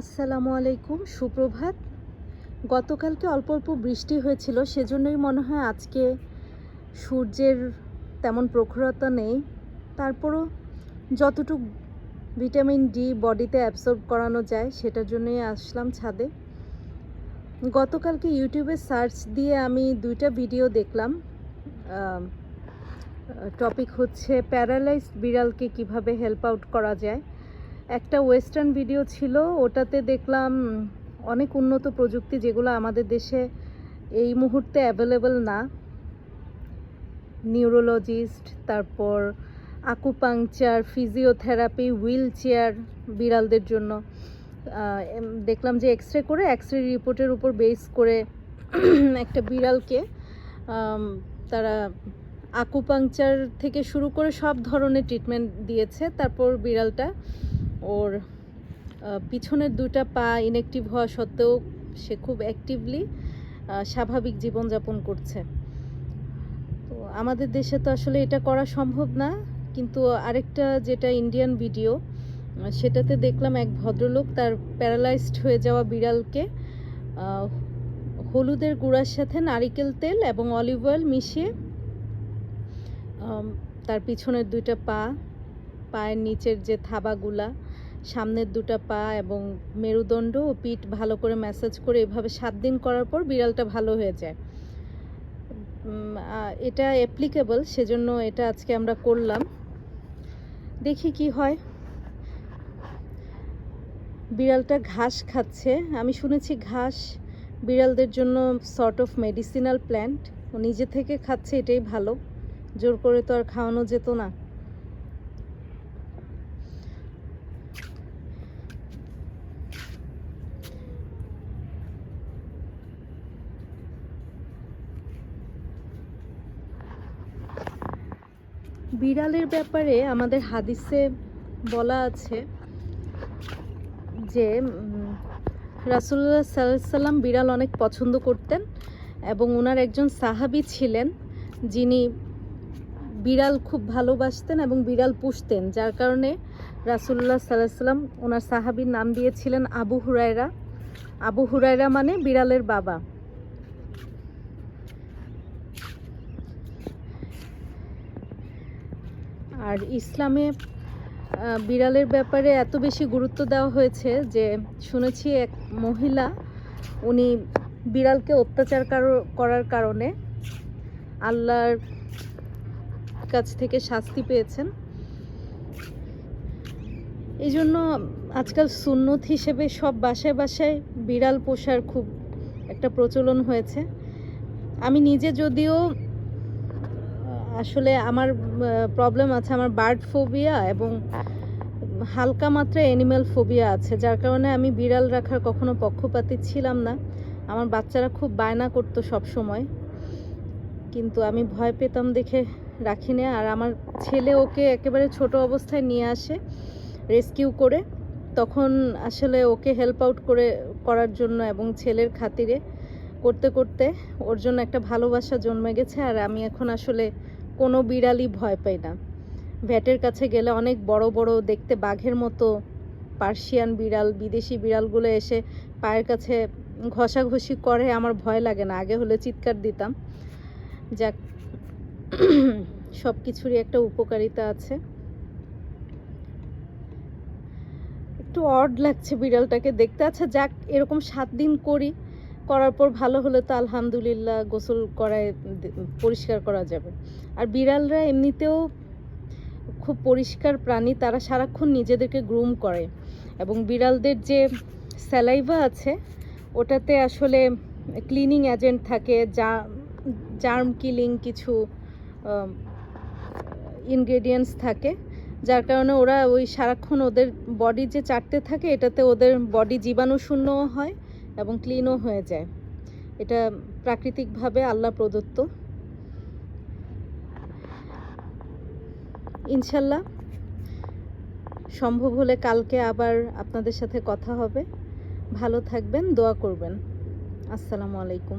আসসালামু আলাইকুম, সুপ্রভাত। গতকালকে অল্প অল্প বৃষ্টি হয়েছিল, সেজন্যই মনে হয় আজকে সূর্যের তেমন প্রখরতা নেই। তারপরও যতটুকু ভিটামিন ডি বডিতে অ্যাবসর্ব করানো যায়, সেটার জন্যই আসলাম ছাদে। গতকালকে ইউটিউবে সার্চ দিয়ে আমি দুইটা ভিডিও দেখলাম। টপিক হচ্ছে প্যারালাইজ বিড়ালকে কীভাবে হেল্প আউট করা যায়। একটা ওয়েস্টার্ন ভিডিও ছিল, ওটাতে দেখলাম অনেক উন্নত প্রযুক্তি যেগুলো আমাদের দেশে এই মুহূর্তে অ্যাভেলেবল না। নিউরোলজিস্ট তারপর আকুপাংচার ফিজিওথেরাপি হুইল চেয়ার বিড়ালদের জন্য। দেখলাম যে এক্স রে করে এক্স রে রিপোর্টের উপর বেস করে একটা বিড়ালকে তারা আকুপাংচার থেকে শুরু করে সব ধরনের ট্রিটমেন্ট দিয়েছে। তারপর বিড়ালটা ওর পিছনের দুটা পা ইনঅ্যাক্টিভ হওয়া সত্ত্বেও সে খুব অ্যাক্টিভলি স্বাভাবিক জীবনযাপন করছে। তো আমাদের দেশে তো আসলে এটা করা সম্ভব না, কিন্তু আরেকটা যেটা ইন্ডিয়ান ভিডিও সেটাতে দেখলাম এক ভদ্রলোক তার প্যারালাইজড হয়ে যাওয়া বিড়ালকে হলুদের গুঁড়ার সাথে নারিকেল তেল এবং অলিভ অয়েল মিশিয়ে তার পিছনের দুইটা পা, পায়ের নিচের যে থাবাগুলা সামনের দুটো পা এবং মেরুদণ্ড ও পিঠ ভালো করে ম্যাসাজ করে এভাবে সাত দিন করার পর বিড়ালটা ভালো হয়ে যায়। এটা অ্যাপ্লিকেবল সেজন্য এটা আজকে আমরা করলাম। দেখি কি হয়। বিড়ালটা ঘাস খাচ্ছে। আমি শুনেছি ঘাস বিড়ালদের জন্য সর্ট অফ মেডিসিনাল প্ল্যান্ট ও নিজে থেকে খাচ্ছে এটাই ভালো। জোর করে তো আর খাওয়ানো যেত না। বিড়ালের ব্যাপারে আমাদের হাদিসে বলা আছে যে রাসুল্লাহ সাল্লাম বিড়াল অনেক পছন্দ করতেন এবং ওনার একজন সাহাবি ছিলেন যিনি বিড়াল খুব ভালোবাসতেন এবং বিড়াল পুষতেন, যার কারণে রাসুল্লাহ সাল্লাহ সাল্লাম ওনার সাহাবির নাম দিয়েছিলেন আবু হুরায়রা। আবু হুরায়রা মানে বিড়ালের বাবা। আর ইসলামে বিড়ালের ব্যাপারে এত বেশি গুরুত্ব দেওয়া হয়েছে যে শুনেছি এক মহিলা, উনি বিড়ালকে অত্যাচার কারো- করার কারণে আল্লাহর কাছ থেকে শাস্তি পেয়েছেন। এই জন্য আজকাল সুন্নত হিসেবে সব বাসায় বাসায় বিড়াল পোষার খুব একটা প্রচলন হয়েছে। আমি নিজে যদিও আসলে আমার প্রবলেম আছে আমার বার্ড ফোবিয়া এবং হালকা মাত্রায় অ্যানিম্যাল ফোবিয়া আছে, যার কারণে আমি বিড়াল রাখার কখনো পক্ষপাতী ছিলাম না। আমার বাচ্চারা খুব বায়না করতো সব সময় কিন্তু আমি ভয় পেতাম দেখে রাখি না আর আমার ছেলে ওকে একেবারে ছোট অবস্থায় নিয়ে আসে রেস্কিউ করে। তখন আসলে ওকে হেল্প আউট করে, করার জন্য এবং ছেলের খাতিরে করতে করতে ওর জন্য একটা ভালোবাসা জন্মে গেছে। আর আমি এখন আসলে কোনো বিড়ালই ভয় পাই না। ভ্যাটের কাছে গেলে অনেক বড় বড় দেখতে বাঘের মতো পার্সিয়ান বিড়াল, বিদেশি বিড়ালগুলো এসে পায়ের কাছে ঘষাঘষি করে, আমার ভয় লাগে না। আগে হলে চিৎকার দিতাম। যাক সব কিছুরই একটা উপকারিতা আছে। একটু অড লাগছে বিড়ালটাকে দেখতে। আচ্ছা যাক, এরকম সাত দিন করি। করার পর ভালো হলে তো আলহামদুলিল্লাহ গোসল করায় পরিষ্কার করা যাবে। আর বিড়ালরা এমনিতেও খুব পরিষ্কার প্রাণী, তারা সারাক্ষণ নিজেদেরকে গ্রুম করে। এবং বিড়ালদের যে স্যালাইভা আছে, ওটাতে আসলে ক্লিনিং এজেন্ট থাকে, যা জার্ম কিলিং কিছু ইনগ্রেডিয়েন্টস থাকে, যার কারণে ওরা ওই সারাক্ষণ ওদের বডি যে চাটতে থাকে, এটাতে ওদের বডি জীবাণু শূন্যও হয়। এবং ক্লিনও হয়ে যায়। এটা প্রাকৃতিকভাবে আল্লাহ প্রদত্ত। ইনশাল্লাহ সম্ভব হলে কালকে আবার আপনাদের সাথে কথা হবে। ভালো থাকবেন, দোয়া করবেন। আসসালামু আলাইকুম।